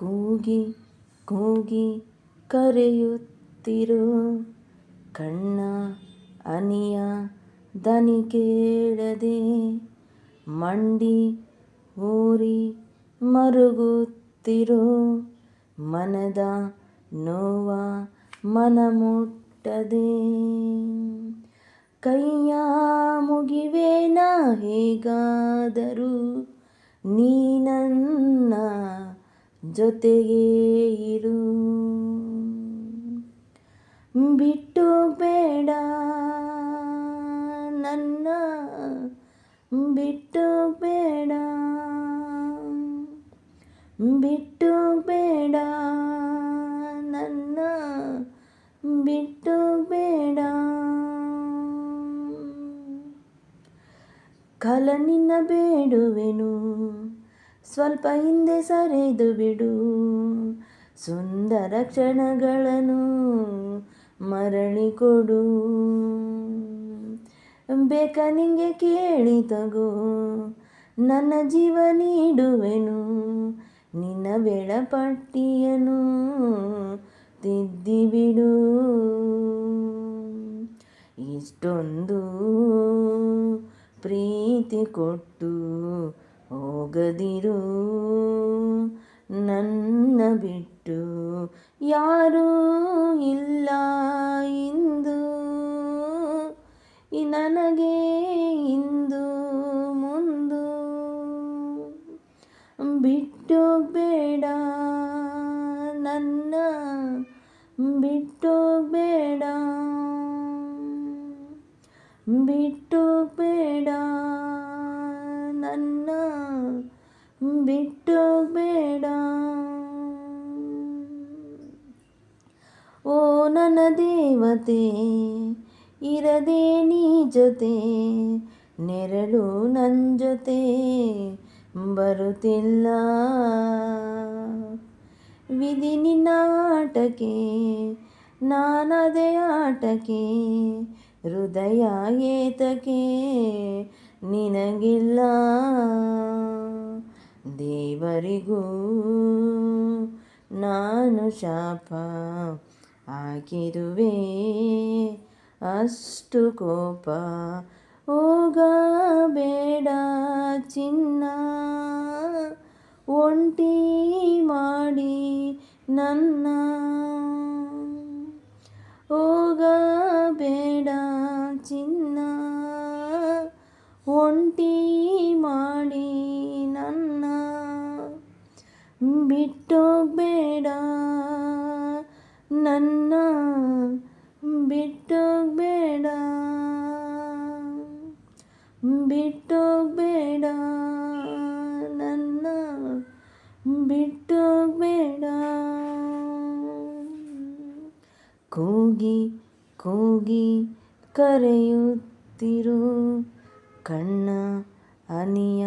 ಕೂಗಿ ಕೂಗಿ ಕರೆಯುತ್ತಿರು ಕಣ್ಣ ಅನಿಯ ದನಿ ಕೇಳದೆ ಮಂಡಿ ಊರಿ ಮರುಗುತ್ತಿರು ಮನದ ನೋವ ಮನ ಮುಟ್ಟದೆ ಕೈಯ ಮುಗಿವೇನ ಹೇಗಾದರೂ ನೀ ನನ್ನ ಜೊತೆಗೇ ಇರು ಬಿಟ್ಟು ಬೇಡ ನನ್ನ, ಬಿಟ್ಟು ಬೇಡ ಬಿಟ್ಟು ಬೇಡ ನನ್ನ, ಬಿಟ್ಟು ಬೇಡ. ಕಲ ನಿನ್ನ ಬೇಡುವೆನು ಸ್ವಲ್ಪ ಹಿಂದೆ ಸರಿದು ಬಿಡು. ಸುಂದರ ಕ್ಷಣಗಳನ್ನು ಮರಳಿ ಕೊಡು. ಬೇಕ ನಿಂಗೆ ಕೇಳಿ ತಗೋ. ನನ್ನ ಜೀವ ನೀಡುವೆನು. ನಿನ್ನ ವೇಳಪಟ್ಟಿಯನ್ನು ತಿದ್ದಿಬಿಡು. ಇಷ್ಟೊಂದು ಪ್ರೀತಿ ಕೊಟ್ಟು ಹೋಗದಿರು. ನನ್ನ ಬಿಟ್ಟು ಯಾರೂ ಇಲ್ಲ ಇಂದು. ನನಗೆ ಇಂದು ಮುಂದು. ಬಿಟ್ಟು ಬೇಡ ನನ್ನ. ಬಿಟ್ಟು ಬೇಡ. ಬಿಟ್ಟು ಬೇಡ ನನ್ನ ಬಿಟ್ಟು ಬೇಡ. ಓ ನನ್ನ ದೇವತೆ, ಇರದೆ ನೀ ಜೊತೆ, ನೆರಳು ನನ್ನ ಜೊತೆ ಬರುತ್ತಿಲ್ಲ. ವಿಧಿ ನಿನ್ನ ಆಟಕ್ಕೆ, ನಾನದೇ ಆಟಕ್ಕೆ, ಹೃದಯ ಏತಕ್ಕೆ ನಿನಗಿಲ್ಲ. ದೇವರಿಗೂ ನಾನು ಶಾಪ ಆಗಿರುವೆ. ಅಷ್ಟು ಕೋಪ ಹೋಗಬೇಡ ಚಿನ್ನ. ಒಂಟಿ ಮಾಡಿ ನನ್ನ. ಹೋಗಬೇಡ ಚಿನ್ನ. ಒಂಟಿ ಬಿಟ್ಟೋಗ್ಬೇಡ ನನ್ನ ಬಿಟ್ಟೋಗ್ಬೇಡ ಬಿಟ್ಟೋಗ್ಬೇಡ ನನ್ನ ಬಿಟ್ಟೋಗ್ಬೇಡ ಕೂಗಿ ಕೂಗಿ ಕರೆಯುತ್ತಿರು ಕಣ್ಣ ಅನಿಯ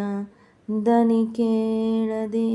ದನಿ ಕೇಳದೆ